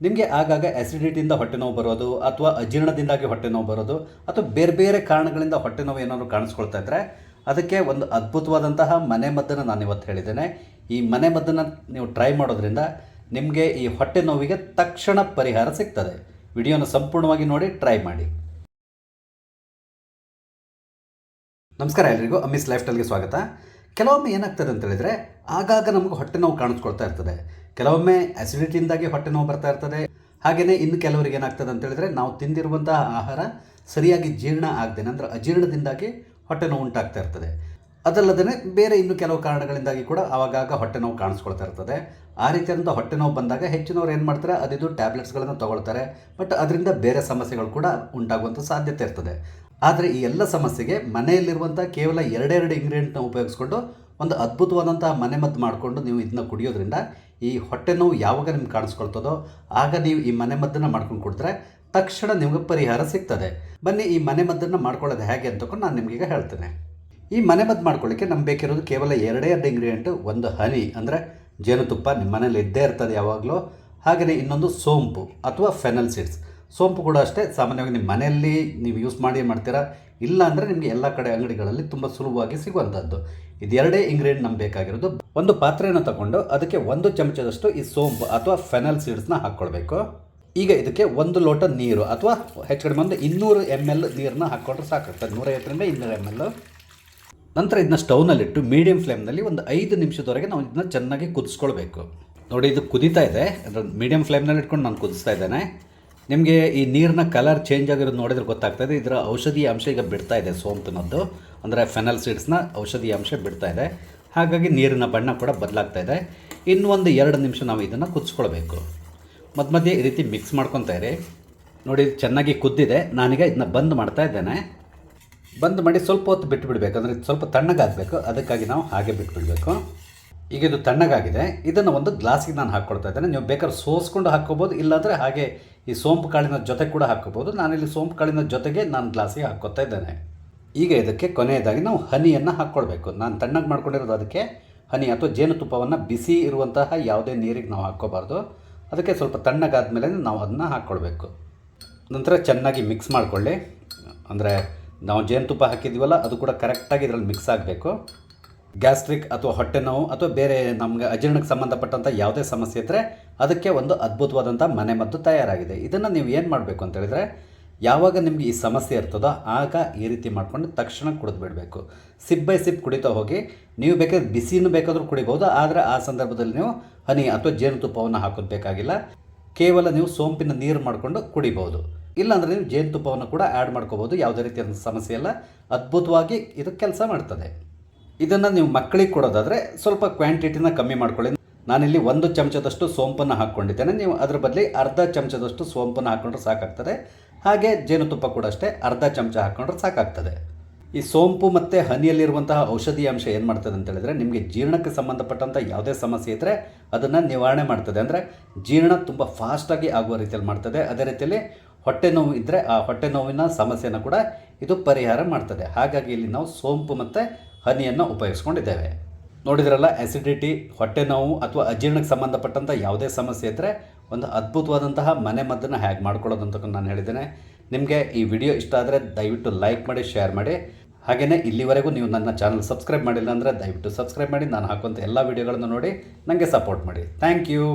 ನಿಮಗೆ ಆಗಾಗ ಆ್ಯಸಿಡಿಟಿಯಿಂದ ಹೊಟ್ಟೆ ನೋವು ಬರೋದು ಅಥವಾ ಅಜೀರ್ಣದಿಂದಾಗಿ ಹೊಟ್ಟೆ ನೋವು ಬರೋದು ಅಥವಾ ಬೇರೆ ಬೇರೆ ಕಾರಣಗಳಿಂದ ಹೊಟ್ಟೆ ನೋವು ಏನಾದರೂ ಕಾಣಿಸ್ಕೊಳ್ತಾ ಇದ್ದರೆ ಅದಕ್ಕೆ ಒಂದು ಅದ್ಭುತವಾದಂತಹ ಮನೆ ಮದ್ದನ್ನು ನಾನು ಇವತ್ತು ಹೇಳಿದ್ದೇನೆ. ಈ ಮನೆ ಮದ್ದನ್ನು ನೀವು ಟ್ರೈ ಮಾಡೋದ್ರಿಂದ ನಿಮಗೆ ಈ ಹೊಟ್ಟೆ ನೋವಿಗೆ ತಕ್ಷಣ ಪರಿಹಾರ ಸಿಗ್ತದೆ. ವಿಡಿಯೋನ ಸಂಪೂರ್ಣವಾಗಿ ನೋಡಿ ಟ್ರೈ ಮಾಡಿ. ನಮಸ್ಕಾರ ಎಲ್ರಿಗೂ. ಅಮಿಸ್ ಲೈಫ್ ಸ್ವಾಗತ. ಕೆಲವೊಮ್ಮೆ ಏನಾಗ್ತದೆ ಅಂತ ಹೇಳಿದ್ರೆ ಆಗಾಗ ನಮಗೆ ಹೊಟ್ಟೆ ನೋವು ಕಾಣಿಸ್ಕೊಳ್ತಾ ಇರ್ತದೆ. ಕೆಲವೊಮ್ಮೆ ಅಸಿಡಿಟಿಯಿಂದಾಗಿ ಹೊಟ್ಟೆ ನೋವು ಬರ್ತಾ ಇರ್ತದೆ. ಹಾಗೆಯೇ ಇನ್ನು ಕೆಲವರಿಗೆ ಏನಾಗ್ತದೆ ಅಂತ ಹೇಳಿದ್ರೆ ನಾವು ತಿಂದಿರುವಂತಹ ಆಹಾರ ಸರಿಯಾಗಿ ಜೀರ್ಣ ಆಗದೆ, ಅಂದರೆ ಅಜೀರ್ಣದಿಂದಾಗಿ ಹೊಟ್ಟೆ ನೋವು ಉಂಟಾಗ್ತಾ ಇರ್ತದೆ. ಅದಲ್ಲದೇ ಬೇರೆ ಇನ್ನು ಕೆಲವು ಕಾರಣಗಳಿಂದಾಗಿ ಕೂಡ ಆವಾಗಾಗ ಹೊಟ್ಟೆ ನೋವು ಕಾಣಿಸ್ಕೊಳ್ತಾ ಇರ್ತದೆ. ಆ ರೀತಿಯಾದಂಥ ಹೊಟ್ಟೆ ನೋವು ಬಂದಾಗ ಹೆಚ್ಚಿನವ್ರು ಏನು ಮಾಡ್ತಾರೆ, ಅದಿದು ಟ್ಯಾಬ್ಲೆಟ್ಸ್ಗಳನ್ನು ತೊಗೊಳ್ತಾರೆ. ಬಟ್ ಅದರಿಂದ ಬೇರೆ ಸಮಸ್ಯೆಗಳು ಕೂಡ ಉಂಟಾಗುವಂಥ ಸಾಧ್ಯತೆ ಇರ್ತದೆ. ಆದರೆ ಈ ಎಲ್ಲ ಸಮಸ್ಯೆಗೆ ಮನೆಯಲ್ಲಿರುವಂಥ ಕೇವಲ ಎರಡೆರಡು ಇಂಗ್ರೀಡಿಯೆಂಟ್ನ ಉಪಯೋಗಿಸ್ಕೊಂಡು ಒಂದು ಅದ್ಭುತವಾದಂಥ ಮನೆಮದ್ದು ಮಾಡಿಕೊಂಡು ನೀವು ಇದನ್ನ ಕುಡಿಯೋದ್ರಿಂದ ಈ ಹೊಟ್ಟೆ ನೋವು ಯಾವಾಗ ನಿಮ್ಗೆ ಕಾಣಿಸ್ಕೊಳ್ತದೋ ಆಗ ನೀವು ಈ ಮನೆಮದ್ದನ್ನು ಮಾಡ್ಕೊಂಡು ಕೊಡ್ತಾರೆ ತಕ್ಷಣ ನಿಮಗೆ ಪರಿಹಾರ ಸಿಗ್ತದೆ. ಬನ್ನಿ ಈ ಮನೆಮದ್ದನ್ನು ಮಾಡ್ಕೊಳ್ಳೋದು ಹೇಗೆ ಅಂತಕೊಂಡು ನಾನು ನಿಮಗೀಗ ಹೇಳ್ತೇನೆ. ಈ ಮನೆಮದ್ದು ಮಾಡ್ಕೊಳ್ಳಿಕ್ಕೆ ನಮ್ಗೆ ಬೇಕಿರೋದು ಕೇವಲ ಎರಡೇ ಎರಡು ಇಂಗ್ರೀಡಿಯೆಂಟು ಒಂದು ಹನಿ, ಅಂದರೆ ಜೇನುತುಪ್ಪ ನಿಮ್ಮ ಮನೇಲಿ ಇದ್ದೇ ಇರ್ತದೆ ಯಾವಾಗಲೂ. ಹಾಗೆಯೇ ಇನ್ನೊಂದು ಸೋಂಪು ಅಥವಾ ಫೆನಲ್ ಸೀಡ್ಸ್ ಸೋಂಪು ಕೂಡ ಅಷ್ಟೇ, ಸಾಮಾನ್ಯವಾಗಿ ನಿಮ್ಮ ಮನೆಯಲ್ಲಿ ನೀವು ಯೂಸ್ ಮಾಡಿ ಮಾಡ್ತೀರಾ? ಇಲ್ಲ ಅಂದರೆ ನಿಮಗೆ ಎಲ್ಲ ಕಡೆ ಅಂಗಡಿಗಳಲ್ಲಿ ತುಂಬ ಸುಲಭವಾಗಿ ಸಿಗುವಂಥದ್ದು ಇದೆರಡೇ ಇಂಗ್ರೀಡಿಯೆಂಟ್ ನಮ್ಗೆ ಬೇಕಾಗಿರೋದು. ಒಂದು ಪಾತ್ರೆಯನ್ನು ತಗೊಂಡು ಅದಕ್ಕೆ ಒಂದು ಚಮಚದಷ್ಟು ಈ ಸೋಂಪು ಅಥವಾ ಫೆನಲ್ ಸೀಡ್ಸ್ನ ಹಾಕ್ಕೊಳ್ಬೇಕು ಈಗ ಇದಕ್ಕೆ ಒಂದು ಲೋಟ ನೀರು ಅಥವಾ ಹೆಚ್ಚು ಕಡಿಮೆ ಒಂದು ಇನ್ನೂರು ಎಂ ಎಲ್ ನೀರನ್ನ ಹಾಕ್ಕೊಂಡ್ರೆ ಸಾಕಾಗ್ತದೆ. ನೂರೈವತ್ತರಿಂದ ಇನ್ನೂರು ಎಂ ಎಲ್ ನಂತರ ಇದನ್ನ ಸ್ಟೌನಲ್ಲಿಟ್ಟು ಮೀಡಿಯಂ ಫ್ಲೇಮ್ನಲ್ಲಿ ಒಂದು ಐದು ನಿಮಿಷದವರೆಗೆ ನಾವು ಇದನ್ನ ಚೆನ್ನಾಗಿ ಕುದಿಸ್ಕೊಳ್ಬೇಕು. ನೋಡಿ, ಇದು ಕುದೀತಾ ಇದೆ. ಮೀಡಿಯಂ ಫ್ಲೇಮ್ನಲ್ಲಿ ಇಟ್ಕೊಂಡು ನಾನು ಕುದಿಸ್ತಾ ಇದ್ದೇನೆ. ನಿಮಗೆ ಈ ನೀರಿನ ಕಲರ್ ಚೇಂಜ್ ಆಗಿರೋದು ನೋಡಿದ್ರೆ ಗೊತ್ತಾಗ್ತದೆ. ಇದೆ ಇದರ ಔಷಧಿ ಅಂಶ ಈಗ ಬಿಡ್ತಾ ಇದೆ ಸೋಂಪಿನದ್ದು ಅಂದರೆ ಫೆನಲ್ ಸೀಡ್ಸ್ನ ಔಷಧಿ ಅಂಶ ಬಿಡ್ತಾ ಇದೆ. ಹಾಗಾಗಿ ನೀರಿನ ಬಣ್ಣ ಕೂಡ ಬದಲಾಗ್ತಾ ಇದೆ. ಇನ್ನೊಂದು ಒಂದು ಎರಡು ನಿಮಿಷ ನಾವು ಇದನ್ನು ಕುದಿಸ್ಕೊಳ್ಬೇಕು. ಮಧ್ಯ ಮಧ್ಯೆ ಈ ರೀತಿ ಮಿಕ್ಸ್ ಮಾಡ್ಕೊತಾ ಇರಿ. ನೋಡಿ ಚೆನ್ನಾಗಿ ಕುದ್ದಿದೆ. ನಾನೀಗ ಇದನ್ನ ಬಂದ್ ಮಾಡ್ತಾ ಇದ್ದೇನೆ. ಬಂದ್ ಮಾಡಿ ಸ್ವಲ್ಪ ಹೊತ್ತು ಬಿಟ್ಟು ಬಿಡಬೇಕು ಅಂದರೆ ಸ್ವಲ್ಪ ತಣ್ಣಗಾಗಬೇಕು. ಅದಕ್ಕಾಗಿ ನಾವು ಹಾಗೆ ಬಿಟ್ಬಿಡಬೇಕು. ಈಗ ಇದು ತಣ್ಣಗಾಗಿದೆ. ಇದನ್ನು ಒಂದು ಗ್ಲಾಸಿಗೆ ನಾನು ಹಾಕ್ಕೊಳ್ತಾ ಇದ್ದೇನೆ. ನೀವು ಬೇಕಾದ್ರೆ ಸೋಸ್ಕೊಂಡು ಹಾಕ್ಕೋಬೋದು. ಇಲ್ಲಾಂದರೆ ಹಾಗೆ ಈ ಸೋಂಪು ಕಾಳಿನ ಜೊತೆ ಕೂಡ ಹಾಕ್ಕೋಬೋದು ನಾನಿಲ್ಲಿ ಸೋಂಪು ಕಾಳಿನ ಜೊತೆಗೆ ನಾನು ಗ್ಲಾಸಿಗೆ ಹಾಕ್ಕೊತಾ ಇದ್ದೇನೆ. ಈಗ ಇದಕ್ಕೆ ಕೊನೆಯದಾಗಿ ನಾವು ಹನಿಯನ್ನು ಹಾಕ್ಕೊಳ್ಬೇಕು. ನಾನು ತಣ್ಣಗೆ ಮಾಡ್ಕೊಂಡಿರೋದು ಅದಕ್ಕೆ ಹನಿ ಅಥವಾ ಜೇನುತುಪ್ಪವನ್ನು ಬಿಸಿ ಇರುವಂತಹ ಯಾವುದೇ ನೀರಿಗೆ ನಾವು ಹಾಕ್ಕೋಬಾರ್ದು. ಅದಕ್ಕೆ ಸ್ವಲ್ಪ ತಣ್ಣಗಾದ ಮೇಲೆ ನಾವು ಅದನ್ನು ಹಾಕ್ಕೊಳ್ಬೇಕು. ನಂತರ ಚೆನ್ನಾಗಿ ಮಿಕ್ಸ್ ಮಾಡಿಕೊಳ್ಳಿ. ಅಂದರೆ ನಾವು ಜೇನುತುಪ್ಪ ಹಾಕಿದ್ದೀವಲ್ಲ, ಅದು ಕೂಡ ಕರೆಕ್ಟಾಗಿ ಇದರಲ್ಲಿ ಮಿಕ್ಸ್ ಆಗಬೇಕು. ಗ್ಯಾಸ್ಟ್ರಿಕ್ ಅಥವಾ ಹೊಟ್ಟೆ ನೋವು ಅಥವಾ ಬೇರೆ ನಮಗೆ ಅಜೀರ್ಣಕ್ಕೆ ಸಂಬಂಧಪಟ್ಟಂಥ ಯಾವುದೇ ಸಮಸ್ಯೆ ಇದ್ದರೆ ಅದಕ್ಕೆ ಒಂದು ಅದ್ಭುತವಾದಂಥ ಮನೆಮದ್ದು ತಯಾರಾಗಿದೆ. ಇದನ್ನು ನೀವು ಏನು ಮಾಡಬೇಕು ಅಂತ ಹೇಳಿದರೆ, ಯಾವಾಗ ನಿಮಗೆ ಈ ಸಮಸ್ಯೆ ಇರ್ತದೋ ಆಗ ಈ ರೀತಿ ಮಾಡ್ಕೊಂಡು ತಕ್ಷಣ ಕುಡಿದು ಬಿಡಬೇಕು. ಸಿಪ್ ಬೈ ಸಿಪ್ ಕುಡಿತಾ ಹೋಗಿ, ನೀವು ಬೇಕಾದ್ರೆ ಬಿಸಿನೂ ಬೇಕಾದರೂ ಕುಡಿಬೋದು ಆದರೆ ಆ ಸಂದರ್ಭದಲ್ಲಿ ನೀವು ಹನಿ ಅಥವಾ ಜೇನುತುಪ್ಪವನ್ನು ಹಾಕೋದು ಬೇಕಾಗಿಲ್ಲ. ಕೇವಲ ನೀವು ಸೋಂಪಿನ ನೀರು ಮಾಡಿಕೊಂಡು ಕುಡಿಬೋದು ಇಲ್ಲಾಂದರೆ ನೀವು ಜೇನುತುಪ್ಪವನ್ನು ಕೂಡ ಆ್ಯಡ್ ಮಾಡ್ಕೋಬೋದು ಯಾವುದೇ ರೀತಿಯಾದ ಸಮಸ್ಯೆ ಇಲ್ಲ. ಅದ್ಭುತವಾಗಿ ಇದು ಕೆಲಸ ಮಾಡ್ತದೆ. ಇದನ್ನು ನೀವು ಮಕ್ಕಳಿಗೆ ಕೊಡೋದಾದರೆ ಸ್ವಲ್ಪ ಕ್ವಾಂಟಿಟಿನ ಕಮ್ಮಿ ಮಾಡ್ಕೊಳ್ಳಿ. ನಾನಿಲ್ಲಿ ಒಂದು ಚಮಚದಷ್ಟು ಸೋಂಪನ್ನು ಹಾಕ್ಕೊಂಡಿದ್ದೇನೆ. ನೀವು ಅದ್ರ ಬದಲಿ ಅರ್ಧ ಚಮಚದಷ್ಟು ಸೋಂಪನ್ನು ಹಾಕ್ಕೊಂಡ್ರೆ ಸಾಕಾಗ್ತದೆ. ಹಾಗೆ ಜೇನುತುಪ್ಪ ಕೂಡ ಅಷ್ಟೇ ಅರ್ಧ ಚಮಚ ಹಾಕ್ಕೊಂಡ್ರೆ ಸಾಕಾಗ್ತದೆ. ಈ ಸೋಂಪು ಮತ್ತು ಹನಿಯಲ್ಲಿರುವಂತಹ ಔಷಧಿ ಅಂಶ ಏನು ಮಾಡ್ತದೆ ಅಂತ ಹೇಳಿದ್ರೆ ನಿಮಗೆ ಜೀರ್ಣಕ್ಕೆ ಸಂಬಂಧಪಟ್ಟಂಥ ಯಾವುದೇ ಸಮಸ್ಯೆ ಇದ್ದರೆ ಅದನ್ನು ನಿವಾರಣೆ ಮಾಡ್ತದೆ. ಅಂದರೆ ಜೀರ್ಣ ತುಂಬ ಫಾಸ್ಟಾಗಿ ಆಗುವ ರೀತಿಯಲ್ಲಿ ಮಾಡ್ತದೆ. ಅದೇ ರೀತಿಯಲ್ಲಿ ಹೊಟ್ಟೆ ನೋವು ಇದ್ದರೆ ಆ ಹೊಟ್ಟೆ ನೋವಿನ ಸಮಸ್ಯೆನ ಕೂಡ ಇದು ಪರಿಹಾರ ಮಾಡ್ತದೆ. ಹಾಗಾಗಿ ಇಲ್ಲಿ ನಾವು ಸೋಂಪು ಮತ್ತು ಹನಿಯನ್ನು ಉಪಯೋಗಿಸ್ಕೊಂಡಿದ್ದೇವೆ. ನೋಡಿದ್ರಲ್ಲ ಆ್ಯಸಿಡಿಟಿ ಹೊಟ್ಟೆ ನೋವು ಅಥವಾ ಅಜೀರ್ಣಕ್ಕೆ ಸಂಬಂಧಪಟ್ಟಂಥ ಯಾವುದೇ ಸಮಸ್ಯೆ ಇದ್ದರೆ ಒಂದು ಅದ್ಭುತವಾದಂತಹ ಮನೆ ಮದ್ದನ್ನು ಹೇಗೆ ಮಾಡ್ಕೊಳ್ಳೋದು ಅಂತ ನಾನು ಹೇಳಿದ್ದೇನೆ. ನಿಮಗೆ ಈ ವಿಡಿಯೋ ಇಷ್ಟ ಆದರೆ ದಯವಿಟ್ಟು ಲೈಕ್ ಮಾಡಿ, ಶೇರ್ ಮಾಡಿ. ಹಾಗೆಯೇ ಇಲ್ಲಿವರೆಗೂ ನೀವು ನನ್ನ ಚಾನಲ್ ಸಬ್ಸ್ಕ್ರೈಬ್ ಮಾಡಿಲ್ಲ ಅಂದರೆ ದಯವಿಟ್ಟು ಸಬ್ಸ್ಕ್ರೈಬ್ ಮಾಡಿ. ನಾನು ಹಾಕುವಂಥ ಎಲ್ಲ ವಿಡಿಯೋಗಳನ್ನು ನೋಡಿ ನನಗೆ ಸಪೋರ್ಟ್ ಮಾಡಿ. Thank you.